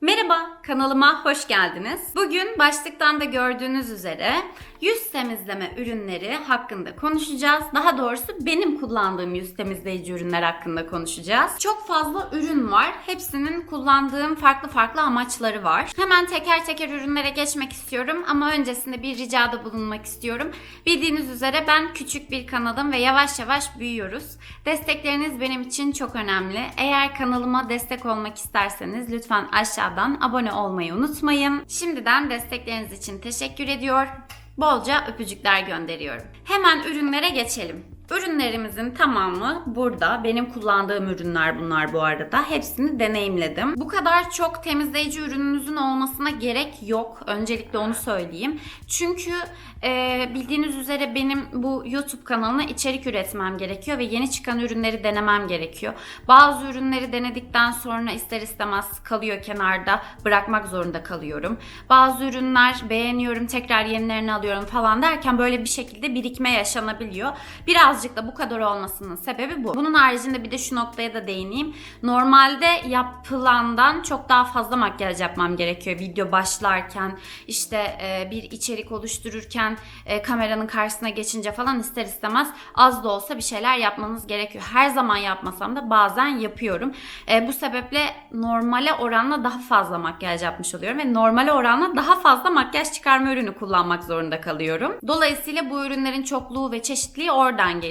Merhaba, kanalıma hoş geldiniz. Bugün başlıktan da gördüğünüz üzere yüz temizleme ürünleri hakkında konuşacağız. Daha doğrusu benim kullandığım yüz temizleyici ürünler hakkında konuşacağız. Çok fazla ürün var. Hepsinin kullandığım farklı farklı amaçları var. Hemen teker teker ürünlere geçmek istiyorum ama öncesinde bir ricada bulunmak istiyorum. Bildiğiniz üzere ben küçük bir kanalım ve yavaş yavaş büyüyoruz. Destekleriniz benim için çok önemli. Eğer kanalıma destek olmak isterseniz lütfen aşağıdan abone olmayı unutmayın. Şimdiden destekleriniz için teşekkür ediyor. Bolca öpücükler gönderiyorum. Hemen ürünlere geçelim. Ürünlerimizin tamamı burada. Benim kullandığım ürünler bunlar bu arada. Hepsini deneyimledim. Bu kadar çok temizleyici ürününüzün olmasına gerek yok. Öncelikle onu söyleyeyim. Çünkü e, bildiğiniz üzere benim bu YouTube kanalına içerik üretmem gerekiyor ve yeni çıkan ürünleri denemem gerekiyor. Bazı ürünleri denedikten sonra ister istemez kalıyor kenarda. Bırakmak zorunda kalıyorum. Bazı ürünler beğeniyorum, tekrar yenilerini alıyorum falan derken böyle bir şekilde birikme yaşanabiliyor. Birazcık da bu kadar olmasının sebebi bu. Bunun haricinde bir de şu noktaya da değineyim. Normalde yapılandan çok daha fazla makyaj yapmam gerekiyor video başlarken işte e, bir içerik oluştururken e, kameranın karşısına geçince falan ister istemez az da olsa bir şeyler yapmanız gerekiyor. Her zaman yapmasam da bazen yapıyorum. E, bu sebeple normale oranla daha fazla makyaj yapmış oluyorum ve normale oranla daha fazla makyaj çıkarma ürünü kullanmak zorunda kalıyorum. Dolayısıyla bu ürünlerin çokluğu ve çeşitliliği oradan geliyor.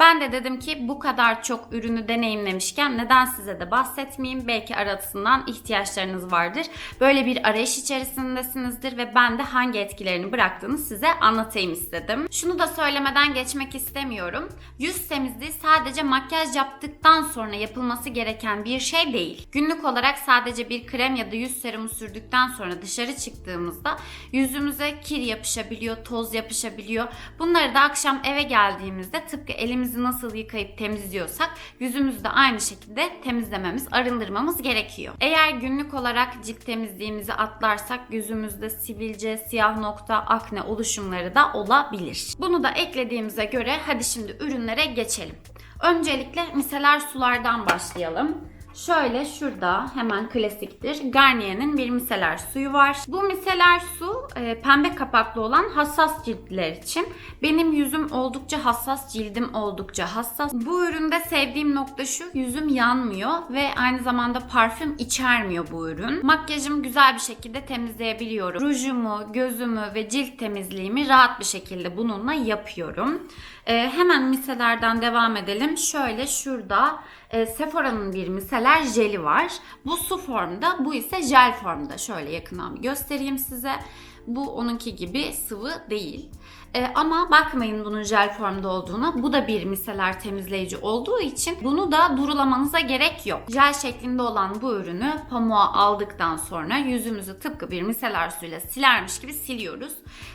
Ben de dedim ki bu kadar çok ürünü deneyimlemişken neden size de bahsetmeyeyim? Belki arasından ihtiyaçlarınız vardır. Böyle bir arayış içerisindesinizdir ve ben de hangi etkilerini bıraktığını size anlatayım istedim. Şunu da söylemeden geçmek istemiyorum. Yüz temizliği sadece makyaj yaptıktan sonra yapılması gereken bir şey değil. Günlük olarak sadece bir krem ya da yüz serumu sürdükten sonra dışarı çıktığımızda yüzümüze kir yapışabiliyor, toz yapışabiliyor. Bunları da akşam eve geldiğimizde tıpkı elimizi nasıl yıkayıp temizliyorsak yüzümüzü de aynı şekilde temizlememiz, arındırmamız gerekiyor. Eğer günlük olarak cilt temizliğimizi atlarsak yüzümüzde sivilce, siyah nokta, akne oluşumları da olabilir. Bunu da eklediğimize göre hadi şimdi ürünlere geçelim. Öncelikle miseler sulardan başlayalım. Şöyle şurada hemen klasiktir. Garnier'in bir miseler suyu var. Bu miseler su e, pembe kapaklı olan hassas ciltler için. Benim yüzüm oldukça hassas, cildim oldukça hassas. Bu üründe sevdiğim nokta şu. Yüzüm yanmıyor ve aynı zamanda parfüm içermiyor bu ürün. Makyajımı güzel bir şekilde temizleyebiliyorum. Rujumu, gözümü ve cilt temizliğimi rahat bir şekilde bununla yapıyorum. E, hemen miselerden devam edelim. Şöyle şurada e, Sephora'nın bir miseler jeli var. Bu su formda, bu ise jel formda. Şöyle yakından bir göstereyim size. Bu onunki gibi sıvı değil. E, ama bakmayın bunun jel formda olduğuna. Bu da bir miseler temizleyici olduğu için bunu da durulamanıza gerek yok. Jel şeklinde olan bu ürünü pamuğa aldıktan sonra yüzümüzü tıpkı bir miseler suyla silermiş gibi siliyoruz.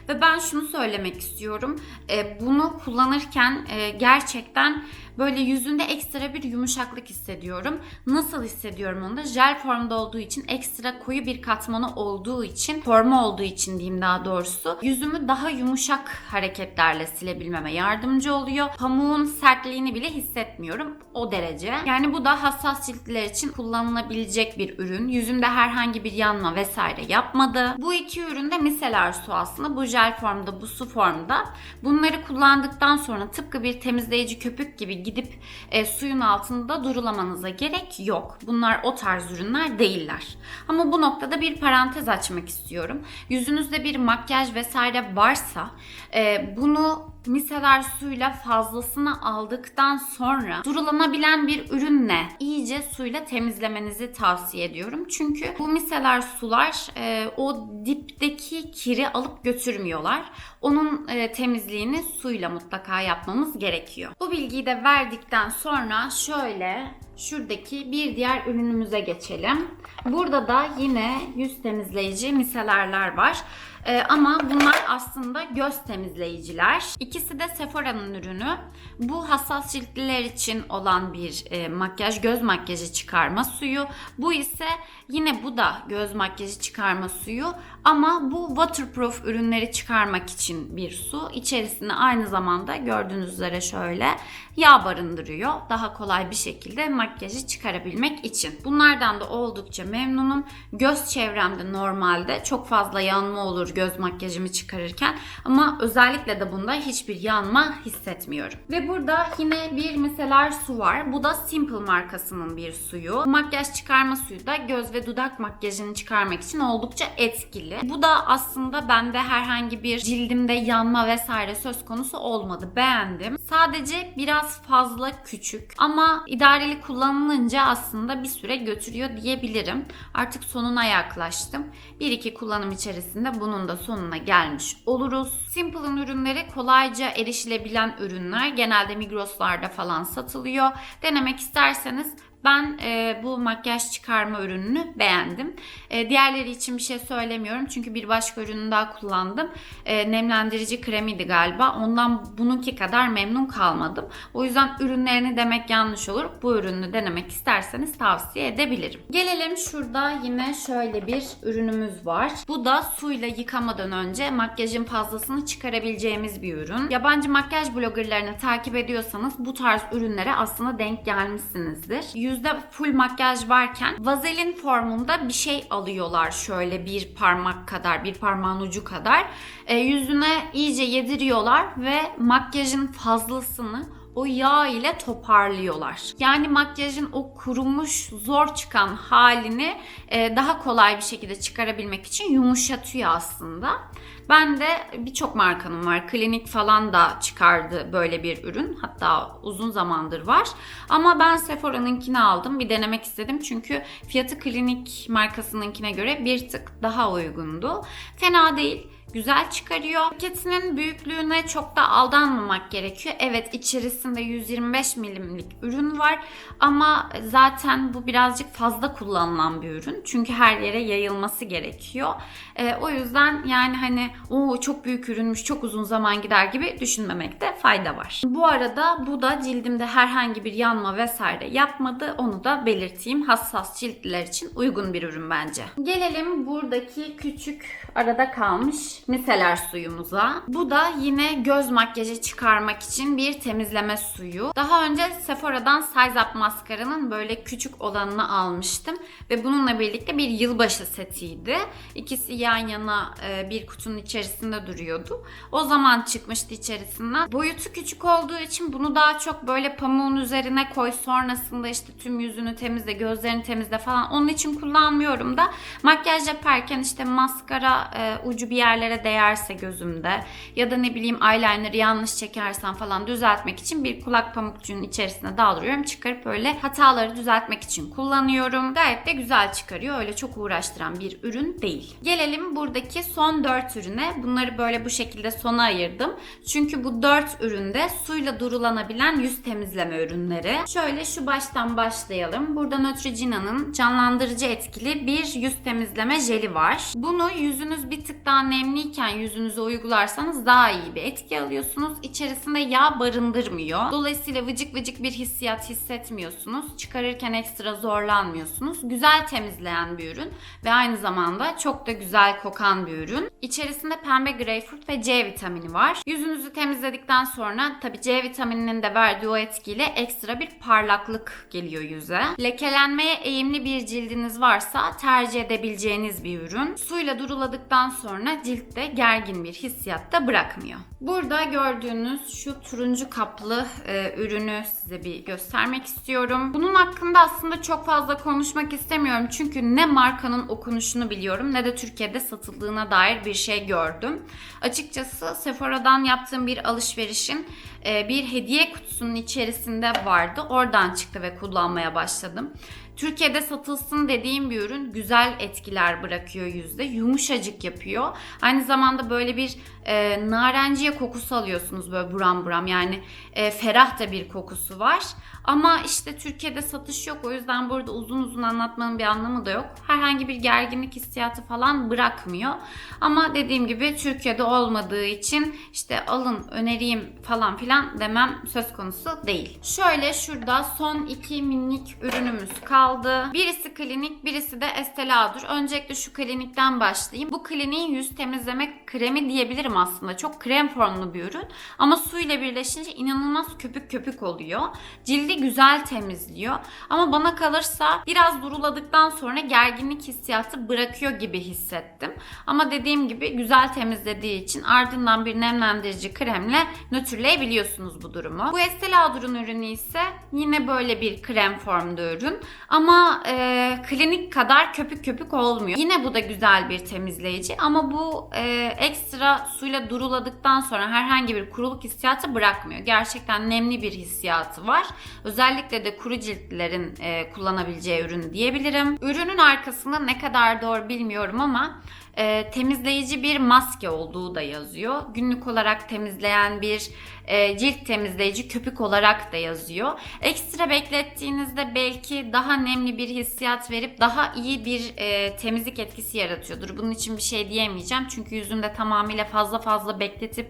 Ve ben şunu söylemek istiyorum. E, bunu kullanırken e, gerçekten böyle yüzünde ekstra bir yumuşaklık hissediyorum. Nasıl hissediyorum onu da? Jel formda olduğu için ekstra koyu bir katmanı olduğu için, formu olduğu için diyeyim daha doğrusu. Yüzümü daha yumuşak hareketlerle silebilmeme yardımcı oluyor. Pamuğun sertliğini bile hissetmiyorum o derece. Yani bu da hassas ciltler için kullanılabilecek bir ürün. Yüzümde herhangi bir yanma vesaire yapmadı. Bu iki ürün de miseler su aslında. Bu jel formda, bu su formda. Bunları kullandıktan sonra tıpkı bir temizleyici köpük gibi gidip e, suyun altında durulamanıza gerek yok. Bunlar o tarz ürünler değiller. Ama bu noktada bir parantez açmak istiyorum. Yüzünüzde bir makyaj vesaire varsa e, bunu miseler suyla fazlasını aldıktan sonra durulanabilen bir ürünle iyice suyla temizlemenizi tavsiye ediyorum. Çünkü bu miseler sular e, o dipteki kiri alıp götürmüyorlar. Onun e, temizliğini suyla mutlaka yapmamız gerekiyor. Bu bilgiyi de verdikten sonra şöyle şuradaki bir diğer ürünümüze geçelim. Burada da yine yüz temizleyici miselerler var. Ee, ama bunlar aslında göz temizleyiciler. İkisi de Sephora'nın ürünü. Bu hassas ciltliler için olan bir e, makyaj, göz makyajı çıkarma suyu. Bu ise yine bu da göz makyajı çıkarma suyu ama bu waterproof ürünleri çıkarmak için bir su. İçerisinde aynı zamanda gördüğünüz üzere şöyle yağ barındırıyor. Daha kolay bir şekilde makyajı çıkarabilmek için. Bunlardan da oldukça memnunum. Göz çevremde normalde çok fazla yanma olur göz makyajımı çıkarırken ama özellikle de bunda hiçbir yanma hissetmiyorum. Ve burada yine bir miseler su var. Bu da Simple markasının bir suyu. Makyaj çıkarma suyu da göz ve dudak makyajını çıkarmak için oldukça etkili. Bu da aslında bende herhangi bir cildimde yanma vesaire söz konusu olmadı. Beğendim. Sadece biraz fazla küçük ama idareli kullanılınca aslında bir süre götürüyor diyebilirim. Artık sonuna yaklaştım. Bir iki kullanım içerisinde bunun da sonuna gelmiş oluruz. Simple'ın ürünleri kolayca erişilebilen ürünler. Genelde Migros'larda falan satılıyor. Denemek isterseniz ben e, bu makyaj çıkarma ürününü beğendim. E, diğerleri için bir şey söylemiyorum çünkü bir başka ürünü daha kullandım. E, nemlendirici kremiydi galiba. Ondan bununki kadar memnun kalmadım. O yüzden ürünlerini demek yanlış olur. Bu ürünü denemek isterseniz tavsiye edebilirim. Gelelim şurada yine şöyle bir ürünümüz var. Bu da suyla yıkamadan önce makyajın fazlasını çıkarabileceğimiz bir ürün. Yabancı makyaj bloggerlarını takip ediyorsanız bu tarz ürünlere aslında denk gelmişsinizdir. Yüzde full makyaj varken vazelin formunda bir şey alıyorlar şöyle bir parmak kadar, bir parmağın ucu kadar. E, yüzüne iyice yediriyorlar ve makyajın fazlasını o yağ ile toparlıyorlar. Yani makyajın o kurumuş, zor çıkan halini e, daha kolay bir şekilde çıkarabilmek için yumuşatıyor aslında. Ben de birçok markanın var. Klinik falan da çıkardı böyle bir ürün. Hatta uzun zamandır var. Ama ben Sephora'nınkini aldım. Bir denemek istedim. Çünkü fiyatı klinik markasınınkine göre bir tık daha uygundu. Fena değil güzel çıkarıyor. Paketinin büyüklüğüne çok da aldanmamak gerekiyor. Evet içerisinde 125 milimlik ürün var ama zaten bu birazcık fazla kullanılan bir ürün. Çünkü her yere yayılması gerekiyor. Ee, o yüzden yani hani o çok büyük ürünmüş çok uzun zaman gider gibi düşünmemekte fayda var. Bu arada bu da cildimde herhangi bir yanma vesaire yapmadı. Onu da belirteyim. Hassas ciltliler için uygun bir ürün bence. Gelelim buradaki küçük arada kalmış miseler suyumuza. Bu da yine göz makyajı çıkarmak için bir temizleme suyu. Daha önce Sephora'dan Size Up maskaranın böyle küçük olanını almıştım. Ve bununla birlikte bir yılbaşı setiydi. İkisi yan yana e, bir kutunun içerisinde duruyordu. O zaman çıkmıştı içerisinden. Boyutu küçük olduğu için bunu daha çok böyle pamuğun üzerine koy sonrasında işte tüm yüzünü temizle, gözlerini temizle falan. Onun için kullanmıyorum da makyaj yaparken işte maskara e, ucu bir yerlere değerse gözümde ya da ne bileyim eyeliner'ı yanlış çekersen falan düzeltmek için bir kulak pamukçuğunun içerisine daldırıyorum. Çıkarıp böyle hataları düzeltmek için kullanıyorum. Gayet de güzel çıkarıyor. Öyle çok uğraştıran bir ürün değil. Gelelim buradaki son 4 ürüne. Bunları böyle bu şekilde sona ayırdım. Çünkü bu 4 üründe suyla durulanabilen yüz temizleme ürünleri. Şöyle şu baştan başlayalım. Burada Neutrogena'nın canlandırıcı etkili bir yüz temizleme jeli var. Bunu yüzünüz bir tık daha nemliyken yüzünüze uygularsanız daha iyi bir etki alıyorsunuz. İçerisinde yağ barındırmıyor. Dolayısıyla vıcık vıcık bir hissiyat hissetmiyorsunuz. Çıkarırken ekstra zorlanmıyorsunuz. Güzel temizleyen bir ürün ve aynı zamanda çok da güzel kokan bir ürün. İçerisinde pembe greyfurt ve C vitamini var. Yüzünüzü temizledikten sonra tabii C vitamininin de verdiği o etkiyle ekstra bir parlaklık geliyor yüze. Lekelenmeye eğimli bir cildiniz varsa tercih edebileceğiniz bir ürün. Suyla duruladıktan sonra ciltte gergin bir hissiyat da bırakmıyor. Burada gördüğünüz şu turuncu kaplı e, ürünü size bir göstermek istiyorum. Bunun hakkında aslında çok fazla konuşmak istemiyorum. Çünkü ne markanın okunuşunu biliyorum ne de Türkiye'de satıldığına dair bir şey gördüm. Açıkçası Sephora'dan yaptığım bir alışverişin e, bir hediye kutusunun içerisinde vardı. Oradan çıktı ve kullanmaya başladım. Türkiye'de satılsın dediğim bir ürün güzel etkiler bırakıyor yüzde. Yumuşacık yapıyor. Aynı zamanda böyle bir e, narenciye kokusu alıyorsunuz böyle buram buram. Yani e, ferah da bir kokusu var. Ama işte Türkiye'de satış yok. O yüzden burada uzun uzun anlatmanın bir anlamı da yok. Herhangi bir gerginlik hissiyatı falan bırakmıyor. Ama dediğim gibi Türkiye'de olmadığı için işte alın öneriyim falan filan demem söz konusu değil. Şöyle şurada son iki minik ürünümüz kaldı. Birisi klinik, birisi de Estee Lauder. Öncelikle şu klinikten başlayayım. Bu kliniğin yüz temizleme kremi diyebilirim aslında. Çok krem formlu bir ürün. Ama su ile birleşince inanılmaz köpük köpük oluyor. Cildi güzel temizliyor. Ama bana kalırsa biraz duruladıktan sonra gerginlik hissiyatı bırakıyor gibi hissettim. Ama dediğim gibi güzel temizlediği için ardından bir nemlendirici kremle nötrleyebiliyorsunuz bu durumu. Bu Lauder'ın ürünü ise yine böyle bir krem formda ürün. Ama e, klinik kadar köpük köpük olmuyor. Yine bu da güzel bir temizleyici ama bu e, ekstra suyla duruladıktan sonra herhangi bir kuruluk hissiyatı bırakmıyor. Gerçekten nemli bir hissiyatı var. Özellikle de kuru ciltlilerin e, kullanabileceği ürün diyebilirim. Ürünün arkasında ne kadar doğru bilmiyorum ama e, temizleyici bir maske olduğu da yazıyor. Günlük olarak temizleyen bir e, cilt temizleyici köpük olarak da yazıyor. Ekstra beklettiğinizde belki daha nemli bir hissiyat verip daha iyi bir e, temizlik etkisi yaratıyordur. Bunun için bir şey diyemeyeceğim. Çünkü yüzümde tamamıyla fazla fazla bekletip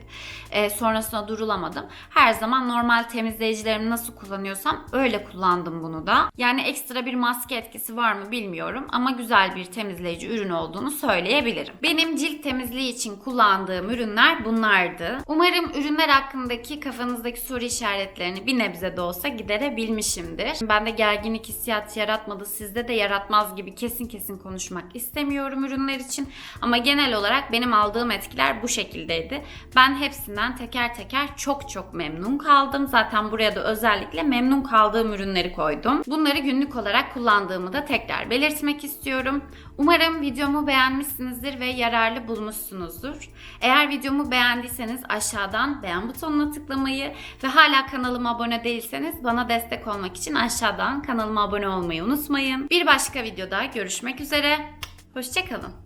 e, sonrasında durulamadım. Her zaman normal temizleyicilerimi nasıl kullanıyorsam öyle kullandım bunu da. Yani ekstra bir maske etkisi var mı bilmiyorum ama güzel bir temizleyici ürün olduğunu söyleyebilirim. Benim cilt temizliği için kullandığım ürünler bunlardı. Umarım ürünler hakkındaki kafanızdaki soru işaretlerini bir nebze de olsa giderebilmişimdir. Ben de gerginlik hissiyatı yaratmadı. Sizde de yaratmaz gibi kesin kesin konuşmak istemiyorum ürünler için. Ama genel olarak benim aldığım etkiler bu şekildeydi. Ben hepsinden teker teker çok çok memnun kaldım. Zaten buraya da özellikle memnun kaldığım ürünleri koydum. Bunları günlük olarak kullandığımı da tekrar belirtmek istiyorum. Umarım videomu beğenmişsinizdir ve yararlı bulmuşsunuzdur. Eğer videomu beğendiyseniz aşağıdan beğen butonuna tıklamayı ve hala kanalıma abone değilseniz bana destek olmak için aşağıdan kanalıma abone olmayı unutmayın. Bir başka videoda görüşmek üzere. Hoşçakalın.